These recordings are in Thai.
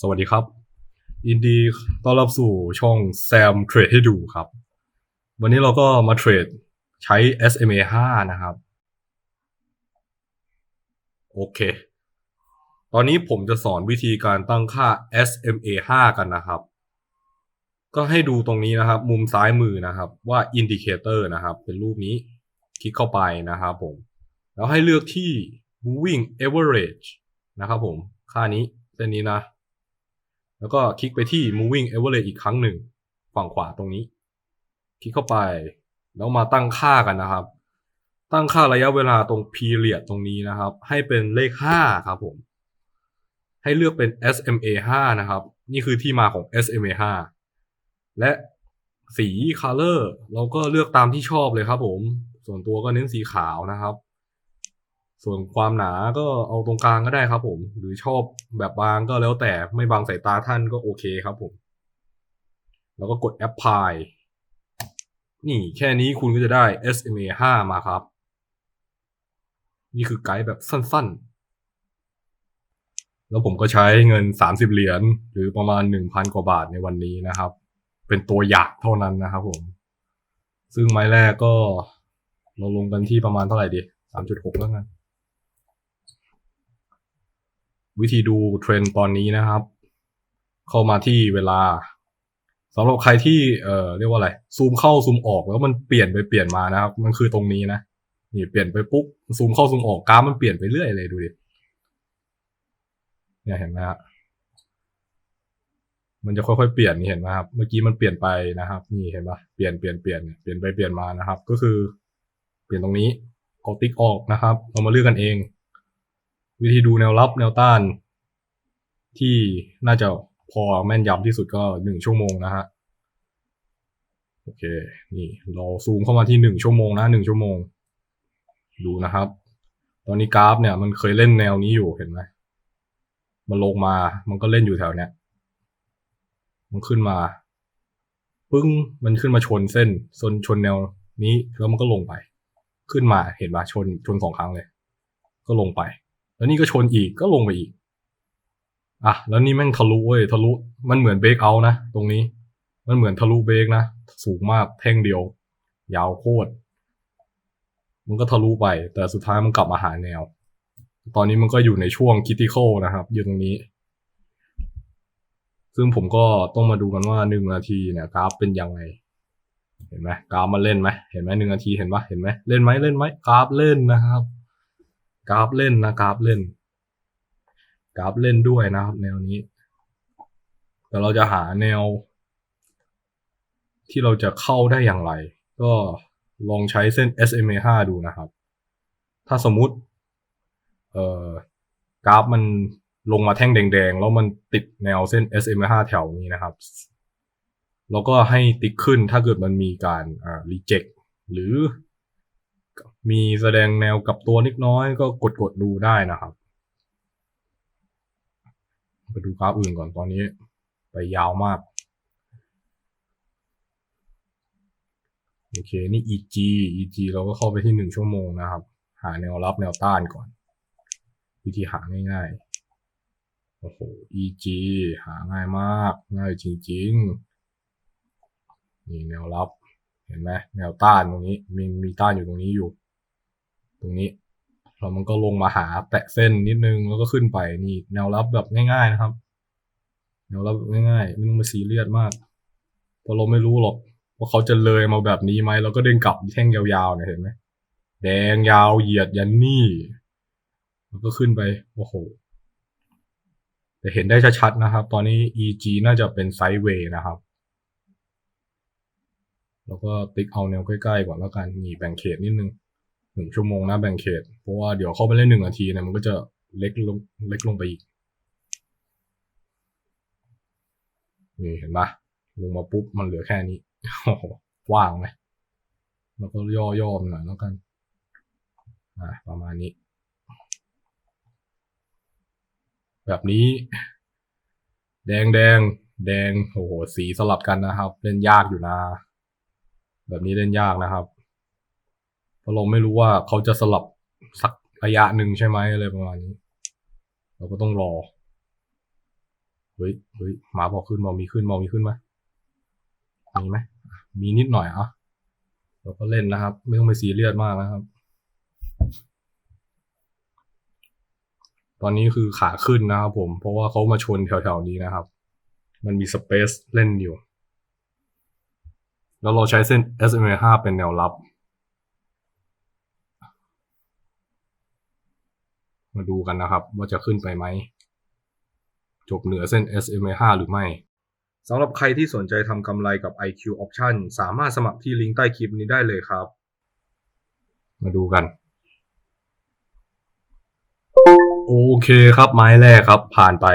สวัสดีครับ ยินดีต้อนรับสู่ช่องแซมเทรดให้ดูครับ วันนี้เราก็มาเทรดใช้ SMA 5 นะครับ โอเค ตอนนี้ผมจะสอนวิธีการตั้งค่า SMA 5 กันนะครับ ก็ให้ดูตรงนี้นะครับ มุมซ้ายมือนะครับ ว่า Indicator นะครับ เป็นรูปนี้ คลิกเข้าไปนะครับผม แล้วให้เลือกที่ moving average นะครับผม ค่านี้เส้นนี้นะ แล้วก็คลิกไปที่ moving average อีกครั้งหนึ่ง ฝั่งขวาตรงนี้ คลิกเข้าไป แล้วมาตั้งค่ากันนะครับ ตั้งค่าระยะเวลาตรง period ตรงนี้นะครับ ให้เป็นเลข 5 ครับผม ให้เลือกเป็น SMA 5 นะครับ นี่คือที่มาของ SMA 5 และสี color เราก็เลือกตามที่ชอบเลยครับผม ส่วนตัวก็เน้นสีขาวนะครับ ส่วนความหนาก็เอาตรงกลางก็ได้ครับผม หรือชอบแบบบางก็แล้วแต่ไม่บางสายตาท่านก็โอเคครับผม แล้วก็กด apply นี่แค่นี้คุณก็จะได้ SMA 5 มาครับ นี่คือไกด์แบบสั้นๆ แล้วผมก็ใช้เงิน 30 เหรียญหรือประมาณ 1,000 กว่าบาทในวันนี้นะครับ เป็นตัวอย่างเท่านั้นนะครับผม ซึ่งไม้แรกก็เราลงกันที่ประมาณเท่าไหร่ดี 3.6 แล้วกัน วิธีดูเทรนด์ตอนนี้นะครับ เข้ามาที่เวลาสำหรับใครที่เอ่อเรียกว่าอะไร ซูมเข้าซูมออกแล้วมันเปลี่ยนไปเปลี่ยนมานะครับ มันคือตรงนี้นะนี่เปลี่ยนไปปุ๊บซูมเข้าซูมออกกราฟมันเปลี่ยนไปเรื่อยเลยดูดิเนี่ยเห็นไหมฮะมันจะค่อยๆเปลี่ยนนี่เห็นไหมครับ เมื่อกี้มันเปลี่ยนไปนะครับ นี่เห็นปะเปลี่ยนเปลี่ยนเปลี่ยนเปลี่ยนไปเปลี่ยนมานะครับ ก็คือ เปลี่ยนตรงนี้กดติ๊กออกนะครับ เรามาเลือกกันเอง วิธีดูแนวรับแนวต้าน ที่น่าจะพอแม่นยำที่สุดก็หนึ่งชั่วโมงนะฮะโอเค นี่เราซูมเข้ามาที่หนึ่งชั่วโมงนะหนึ่งชั่วโมง ดูนะครับ ตอนนี้กราฟเนี่ยมันเคยเล่นแนวนี้อยู่เห็นไหมมันลงมา มันก็เล่นอยู่แถวเนี้ย มันขึ้นมา ปึ้ง มันขึ้นมาชนเส้นชนชนแนวนี้แล้วมันก็ลงไป ขึ้นมาเห็นปะชนชนสองครั้งเลย ก็ลงไป แล้วนี่ก็ชนอีกก็ลงไปอีก อะ แล้วนี่แม่งทะลุเว้ยทะลุ มันเหมือนเบรกเอานะ ตรงนี้ มันเหมือนทะลุเบรกนะ สูงมากแท่งเดียว ยาวโคตร มันก็ทะลุไป แต่สุดท้ายมันกลับมาหาแนว ตอนนี้มันก็อยู่ในช่วงคิติคอลนะครับ อยู่ตรงนี้ ซึ่งผมก็ต้องมาดูกันว่าหนึ่งนาทีเนี่ยกราฟเป็นยังไงเห็นไหมกราฟมันเล่นไหมเห็นไหมหนึ่งนาทีเห็นปะเห็นไหมเล่นไหมเล่นไหมกราฟเล่นนะครับ กราฟเล่นนะกราฟเล่น กราฟเล่นด้วยนะครับ แนวนี้แต่เราจะหาแนว ที่เราจะเข้าได้อย่างไร ก็ลองใช้เส้น SMA 5 ดูนะครับ ถ้าสมมุติ เอ่อกราฟมันลงมาแท่งแดงๆ แล้วมันติดแนวเส้น SMA 5 แถวนี้นะครับ แล้วก็ให้ติ๊กขึ้นถ้าเกิดมันมีการอ่า reject หรือ มีแสดงแนวกับตัวนิดน้อยก็กดกดดูได้นะครับ ไปดูกราฟอื่นก่อนตอนนี้ ไปยาวมาก โอเค นี่ EG EG เราก็เข้าไปที่หนึ่งชั่วโมงนะครับ หาแนวรับแนวต้านก่อน วิธีหาง่ายๆ โอ้โห EG หาง่ายมาก ง่ายจริงๆ นี่แนวรับ เห็นไหมแนวต้านตรงนี้มีมีต้านอยู่ตรงนี้อยู่ ตรงนี้แล้วมันก็ลงมาหาแตะเส้นนิดนึงแล้วก็ขึ้นไปนี่แนวรับแบบง่าย ๆนะครับ แนวรับแบบง่ายๆไม่ต้องมาซีเรียสมากเพราะเราไม่รู้หรอกว่าเขาจะเลยมาแบบนี้ไหมเราก็เดินกลับแท่งยาวๆเนี่ยเห็นไหมแดงยาวเหยียดยันนี่แล้วก็ขึ้นไปโอ้โหแต่เห็นได้ชัดๆนะครับ ตอนนี้ EG น่าจะเป็นไซด์เวย์นะครับ แล้วก็ติ๊กเอาแนวใกล้ๆก่อนแล้วกันนี่แบ่งเขตนิดนึงหนึ่งชั่วโมงนะแบ่งเขต เพราะว่าเดี๋ยวเข้าไปเล่นหนึ่งนาทีเนี่ยมันก็จะเล็กลงเล็กลงไปอีก นี่เห็นปะลงมาปุ๊บมันเหลือแค่นี้โอ้โหว่างไหมแล้วก็ย่อย่อมหน่อยแล้วกันอ่าประมาณนี้ แบบนี้ แดงแดงแดงโอ้โหสีสลับกันนะครับ เล่นยากอยู่นะ แบบนี้เล่นยากนะครับ เพราะเราไม่รู้ว่าเขาจะสลับสักระยะหนึ่งใช่ไหมอะไรประมาณนี้ เราก็ต้องรอ เฮ้ยเฮ้ยหมาบอกขึ้นมองมีขึ้นมองมีขึ้นไหมมีไหมมีนิดหน่อยอะเราก็เล่นนะครับ ไม่ต้องไปซีเรียสมากนะครับ ตอนนี้คือขาขึ้นนะครับผม เพราะว่าเขามาชนแถวๆนี้นะครับ มันมีสเปซเล่นอยู่ แล้วเราใช้เส้น SMA 5เป็นแนวรับ มาดูกันนะครับ ว่าจะขึ้นไปไหม จบเหนือเส้น SMA 5หรือไม่สำหรับใครที่สนใจทำกำไรกับ IQ Option สามารถสมัครที่ลิงก์ใต้คลิปนี้ได้เลยครับ มาดูกัน โอเคครับไม้แรกครับ ผ่านไป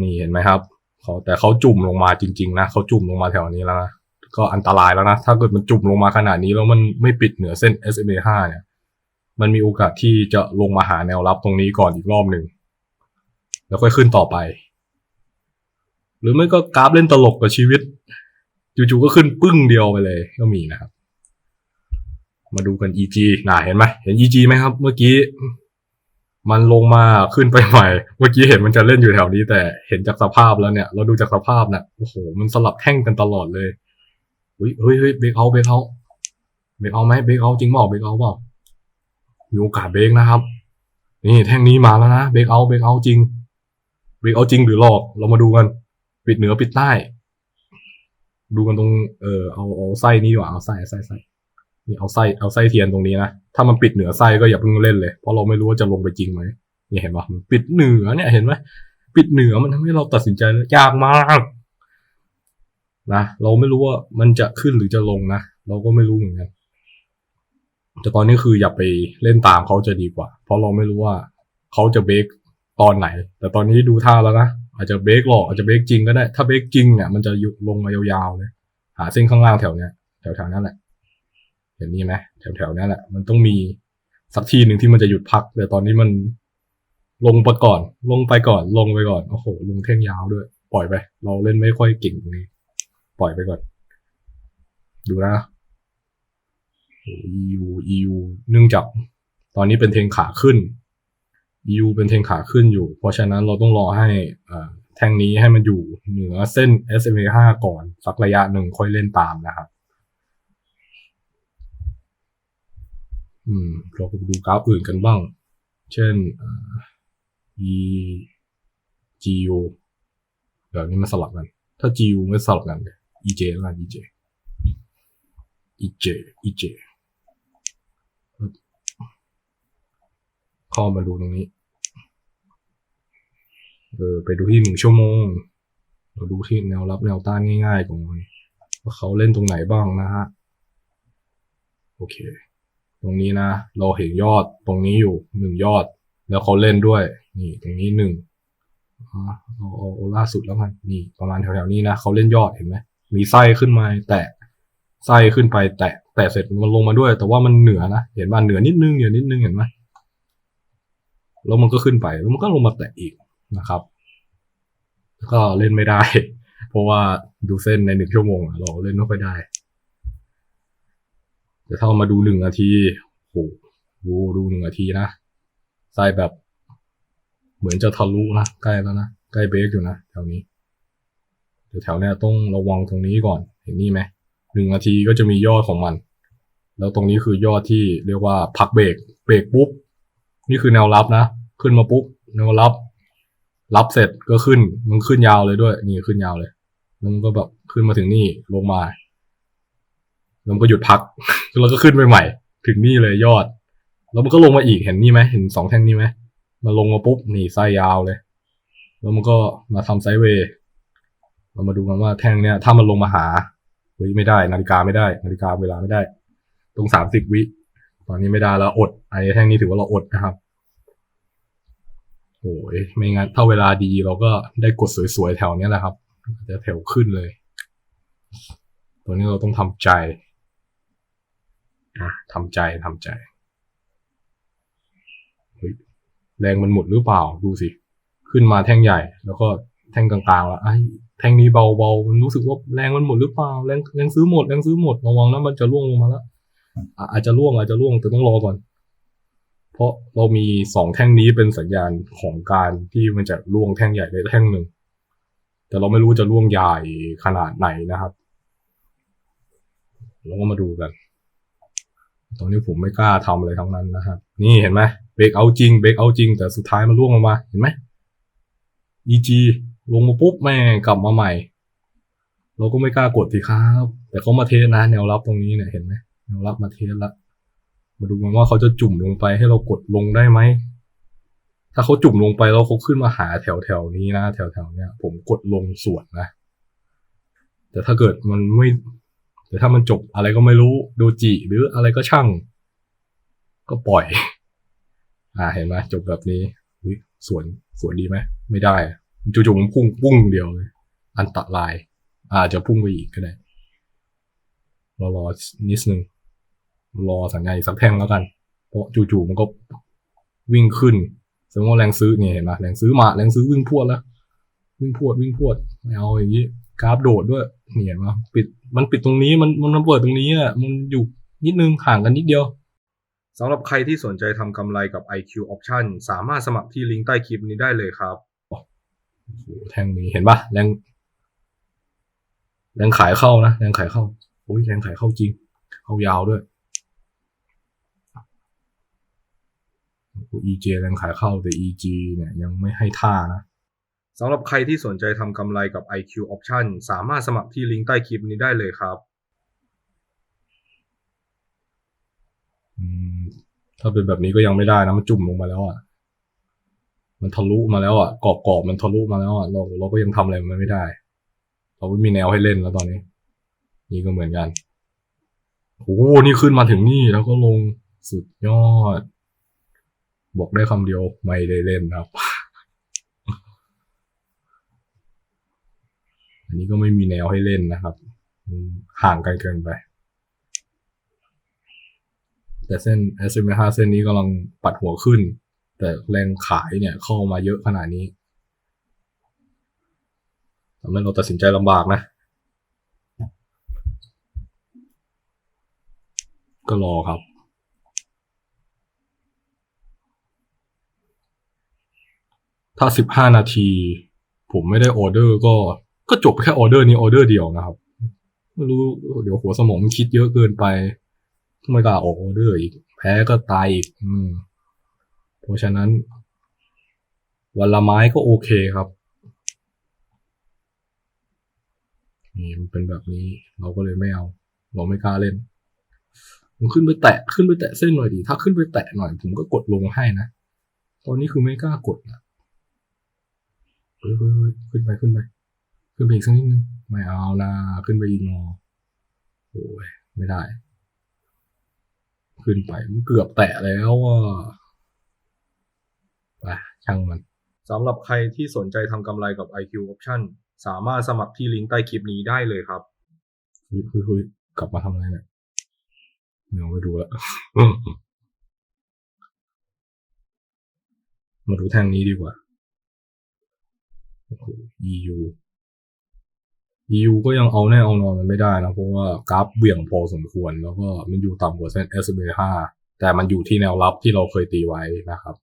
นี่เห็นไหมครับ เขาแต่เขาจุ่มลงมาจริง ๆ นะเขาจุ่มลงมาแถวนี้แล้วนะก็อันตรายแล้วนะ ถ้าเกิดมันจุ่มลงมาขนาดนี้แล้วมันไม่ปิดเหนือเส้น SMA 5เนี่ย มันมีโอกาสที่จะลงมาหาแนวรับตรงนี้ก่อนอีกรอบหนึ่ง แล้วค่อยขึ้นต่อไป หรือไม่ก็กราฟเล่นตลกกับชีวิต จู่ๆก็ขึ้นปึ้งเดียวไปเลย ก็มีนะครับ มาดูกัน EG น่าเห็นไหมเห็น EG ไหมครับ เมื่อกี้ มันลงมาขึ้นไปใหม่ เมื่อกี้เห็นมันจะเล่นอยู่แถวนี้ แต่เห็นจากสภาพแล้วเนี่ย เราดูจากสภาพเนี่ยโอ้โห มันสลับแท่งกันตลอดเลยเฮ้ยเฮ้ยเฮ้ยเบรกเอาเบรกเอาเบรกเอาไหมเบรกเอาจริงเปล่าเบรกเอาเปล่ามีโอกาสเบรกนะครับ นี่แท่งนี้มาแล้วนะเบรกเอาเบรกเอาจริงเบรกเอาจริงหรือหลอก เรามาดูกัน ปิดเหนือปิดใต้ ดูกันตรง เออเอาเอาไส้นี้ดีกว่าเอาไส้ไส้ไส้ นี่เอาไส้เอาไส้เทียนตรงนี้นะ ถ้ามันปิดเหนือไส้ก็อย่าเพิ่งเล่นเลย เพราะเราไม่รู้ว่าจะลงไปจริงไหมนี่เห็นปะมันปิดเหนือเนี่ยเห็นไหมปิดเหนือมันทำให้เราตัดสินใจยากมากนะเราไม่รู้ว่ามันจะขึ้นหรือจะลงนะเราก็ไม่รู้เหมือนกันแต่ตอนนี้คืออย่าไปเล่นตามเขาจะดีกว่า เพราะเราไม่รู้ว่าเขาจะเบรกตอนไหน แต่ตอนนี้ดูท่าแล้วนะอาจจะเบรกหลอกอาจจะเบรกจริงก็ได้ ถ้าเบรกจริงเนี่ยมันจะยุลงมายาวๆเลย หาเส้นข้างล่างแถวเนี้ยแถวๆนั้นแหละ เห็นนี่ไหมแถวๆนั้นแหละมันต้องมีสักทีหนึ่งที่มันจะหยุดพัก แต่ตอนนี้มันลงไปก่อน ลงไปก่อน ลงไปก่อน โอ้โห ลงเท่งยาวด้วย ปล่อยไป เราเล่นไม่ค่อยเก่งตรงนี้ ปล่อยไปก่อน ดูนะโอ้ EU EU เนื่องจากตอนนี้เป็นเทงขาขึ้น EU เป็นเทงขาขึ้นอยู่ เพราะฉะนั้นเราต้องรอให้อ่าแท่งนี้ให้มันอยู่เหนือเส้น SMA 5 ก่อน สักระยะหนึ่งค่อยเล่นตามนะครับ อืมเราไปดูกราฟอื่นกันบ้าง เช่นอ่า E GU เดี๋ยวนี้มันสลับกัน ถ้า GU ไม่สลับกันเลย EJ แล้วกัน EJ EJ EJ เข้ามาดูตรงนี้ เออไปดูที่หนึ่งชั่วโมง เราดูที่แนวรับแนวต้านง่ายๆก่อนว่าเขาเล่นตรงไหนบ้างนะฮะ โอเค รงนี้นะ เราเห็นยอดตรงนี้อยู่หนึ่งยอด แล้วเขาเล่นด้วย นี่ตรงนี้หนึ่งอ่าเอาเอาล่าสุดแล้วกันนี่ประมาณแถวๆนี้นะเขาเล่นยอดเห็นไหมมีไส้ขึ้นมาแตะไส้ขึ้นไปแตะแตะเสร็จมันลงมาด้วย แต่ว่ามันเหนือนะเห็นว่าเหนือนิดนึงเหนือนิดนึงเห็นไหมแล้วมันก็ขึ้นไปแล้วมันก็ลงมาแตะอีกนะครับ ก็เล่นไม่ได้ เพราะว่าดูเส้นในหนึ่งชั่วโมงเราเล่นไม่ค่อยได้ แต่ถ้าเรามาดูหนึ่งนาทีโหดูดูหนึ่งนาทีนะไส้แบบ เหมือนจะทะลุนะใกล้แล้วนะใกล้เบรกอยู่นะแถวนี้แต่แถวเนี้ยต้องระวังตรงนี้ก่อนเห็นนี่ไหมหนึ่งนาทีก็จะมียอดของมัน แล้วตรงนี้คือยอดที่เรียกว่าพักเบรกเบรกปุ๊บ นี่คือแนวรับนะ ขึ้นมาปุ๊บแนวรับ รับเสร็จก็ขึ้นมันขึ้นยาวเลยด้วย นี่ขึ้นยาวเลย แล้วมันก็แบบขึ้นมาถึงนี่ลงมา แล้วมันก็หยุดพักแล้วก็ขึ้นไปใหม่ ถึงนี่เลยยอด แล้วมันก็ลงมาอีกเห็นนี่ไหมเห็นสองแท่งนี้ไหมมันลงมาปุ๊บนี่ไส้ยาวเลย แล้วมันก็มาทำไซด์เวย์เรามาดูกันว่าแท่งเนี้ยถ้ามันลงมาหาเฮ้ยไม่ได้ นาฬิกาไม่ได้ นาฬิกาเวลาไม่ได้ ตรงสามสิบวิตอนนี้ไม่ได้แล้วอดไอ้แท่งนี้ถือว่าเราอดนะครับโอ้ยไม่งั้นถ้าเวลาดีเราก็ได้กดสวยๆแถวเนี้ยแหละครับจะแถวขึ้นเลย ตัวนี้เราต้องทำใจ อะทำใจทำใจแรงมันหมดหรือเปล่าดูสิ ขึ้นมาแท่งใหญ่ แล้วก็แท่งกลางๆแล้วไอ้แท่งนี้เบาๆมันรู้สึกว่าแรงมันหมดหรือเปล่าแรงแรงซื้อหมดแรงซื้อหมดระวังนะมันจะร่วงลงมาแล้วอะอาจจะร่วงอาจจะร่วงแต่ต้องรอก่อน เพราะเรามีสองแท่งนี้เป็นสัญญาณของการที่มันจะล่วงแท่งใหญ่ได้แท่งหนึ่ง แต่เราไม่รู้จะล่วงใหญ่ขนาดไหนนะครับเราก็มาดูกัน ตอนนี้ผมไม่กล้าทำอะไรทั้งนั้นนะครับ นี่เห็นไหมเบรกเอาจริงเบรกเอาจริง แต่สุดท้ายมันล่วงลงมา เห็นไหม EG ลงมาปุ๊บแม่กลับมาใหม่ เราก็ไม่กล้ากดสิครับ แต่เขามาเทสนะแนวรับตรงนี้เนี่ยเห็นไหมแนวรับมาเทสละ มาดูกันว่าเขาจะจุ่มลงไปให้เรากดลงได้ไหม ถ้าเขาจุ่มลงไปแล้วเขาขึ้นมาหาแถวแถวนี้นะแถวแถวเนี้ยผมกดลงส่วนนะ แต่ถ้าเกิดมันไม่ แต่ถ้ามันจบอะไรก็ไม่รู้โดจิหรืออะไรก็ช่าง ก็ปล่อย อ่าเห็นไหมจบแบบนี้อุ๊ยสวนสวนดีไหมไม่ได้จู่ๆมันพุ่งปุ้งเดียวเลยอันตราย อาจจะพุ่งไปอีกก็ได้รอรอนิดนึงรอสัญญาณอีกสักแท่งแล้วกัน เพราะจู่ๆมันก็วิ่งขึ้นแสดงว่าแรงซื้อเนี่ยเห็นไหมแรงซื้อมาแรงซื้อวิ่งพวดแล้ว วิ่งพวดวิ่งพวดไม่เอาอย่างนี้ กราฟโดดด้วยเนี่ยเห็นไหมปิดมันปิดตรงนี้มันมันเปิดตรงนี้อะมันอยู่นิดนึงห่างกันนิดเดียวสำหรับใครที่สนใจทำกำไรกับ IQ Option สามารถสมัครที่ลิงก์ใต้คลิปนี้ได้เลยครับโอ้โหแท่งนี้เห็นปะแรงแรงขายเข้านะแรงขายเข้าโอ้ยแรงขายเข้าจริง เข้ายาวด้วย EJ แรงขายเข้าแต่ EG เนี่ยยังไม่ให้ท่านะ สำหรับใครที่สนใจทำกำไรกับ IQ Option สามารถสมัครที่ลิงก์ใต้คลิปนี้ได้เลยครับถ้าเป็นแบบนี้ก็ยังไม่ได้นะ มันจุ่มลงมาแล้วอะ มันทะลุมาแล้วอะกรอบกรอบมันทะลุมาแล้วอะเราเราก็ยังทำอะไรมันไม่ได้ เราไม่มีแนวให้เล่นแล้วตอนนี้ นี่ก็เหมือนกันโอ้โหนี่ขึ้นมาถึงนี่แล้วก็ลงสุดยอด บอกได้คำเดียวไม่ได้เล่นครับ อั นนี้ก็ไม่มีแนวให้เล่นนะครับ ห่างกันเกินไป แต่เส้น SM5 เส้นนี้กำลังปัดหัวขึ้น แต่แรงขายเนี่ยเข้ามาเยอะขนาดนี้ทำให้เราตัดสินใจลำบากนะ ก็รอครับถ้าสิบห้านาที ผมไม่ได้ออเดอร์ก็ ก็จบแค่ออเดอร์นี้ออเดอร์เดียวนะครับ ไม่รู้เดี๋ยวหัวสมองคิดเยอะเกินไปไม่กล้าออกออเดอร์อีก แพ้ก็ตายอีก อืม เพราะฉะนั้น วันละไม้ก็โอเคครับนี่มันเป็นแบบนี้ เราก็เลยไม่เอา เราไม่กล้าเล่นผมขึ้นไปแตะขึ้นไปแตะเส้นหน่อยดิถ้าขึ้นไปแตะหน่อยผมก็กดลงให้นะ ตอนนี้คือไม่กล้ากดนะเฮ้ยเฮ้ยเฮ้ยขึ้นไปขึ้นไป ขึ้นไปอีกสักนิดนึง ไม่เอานะขึ้นไปอีกหนอโอ้ยไม่ได้ ขึ้นไปมันเกือบแตะแล้วอะไปช่างมันสำหรับใครที่สนใจทำกำไรกับ IQ Option สามารถสมัครที่ลิงก์ใต้คลิปนี้ได้เลยครับเฮ้ยเฮ้ยเฮ้ยกลับมาทำอะไรเนี่ยไม่เอาไปดูละมาดูแท่งนี้ดีกว่าโอ้โห EU EU ก็ยังเอาแน่เอานอนมันไม่ได้นะเพราะว่ากราฟเบี่ยงพอสมควร แล้วก็มันอยู่ต่ำกว่าเส้น SMA 5แต่มันอยู่ที่แนวรับที่เราเคยตีไว้นะครับ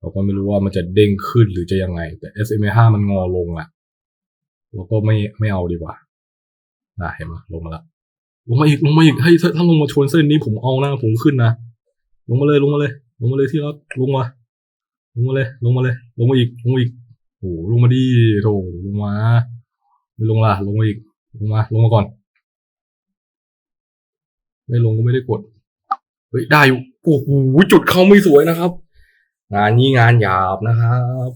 เราก็ไม่รู้ว่ามันจะเด้งขึ้นหรือจะยังไง แต่ SMA 5มันงอลงอะ่ะเราก็ไม่ไม่เอาดีกว่าน่ะเห็นไหมลงมาละลงมาอีกลงมาอีกให้ถ้าลงมาชนเส้นนี้ผมเอานะผมขึ้นนะลงมาเลยลงมาเลย ลงมาเลยที่รักลงมาลงมาเลย ลงมาเลย ลงมาอีกลงมาอีกโอ้ลงมาดีโถลงมา ไม่ลงล่ะลงมาอีกลงมา ลงมาก่อน ไม่ลงก็ไม่ได้กด เฮ้ย ได้อยู่โอ้โหจุดเข้าไม่สวยนะครับ งานนี้งานหยาบนะครับ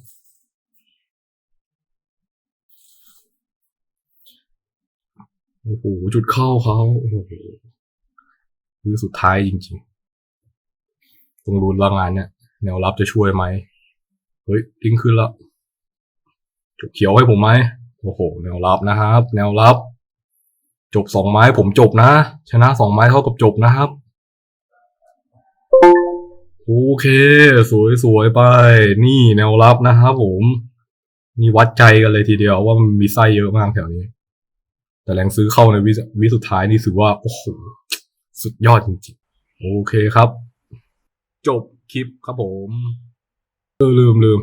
โอ้โหจุดเข้าเขาโอ้โหคือสุดท้ายจริงๆตรงรุนละงานเนี่ย แนวรับจะช่วยไหมเฮ้ยทิ้งขึ้นล้วจุดเขียวให้ผมไหม โอ้โห แนวรับนะครับ แนวรับ จบสองไม้ผมจบนะ ชนะสองไม้เท่ากับจบนะครับ โอเคสวยสวยๆไป นี่แนวรับนะครับผมนี่วัดใจกันเลยทีเดียวว่ามันมีไส้เยอะมากแถวนี้ แต่แรงซื้อเข้าในวิวิสุดท้ายนี่ถือว่า โอ้โห สุดยอดจริงๆ โอเคครับ จบคลิปครับผม เออลืมลืม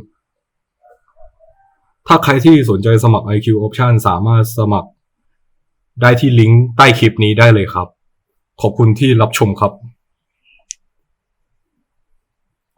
ถ้าใครที่สนใจสมัคร IQ Option สามารถสมัครได้ที่ลิงก์ใต้คลิปนี้ได้เลยครับ ขอบคุณที่รับชมครับ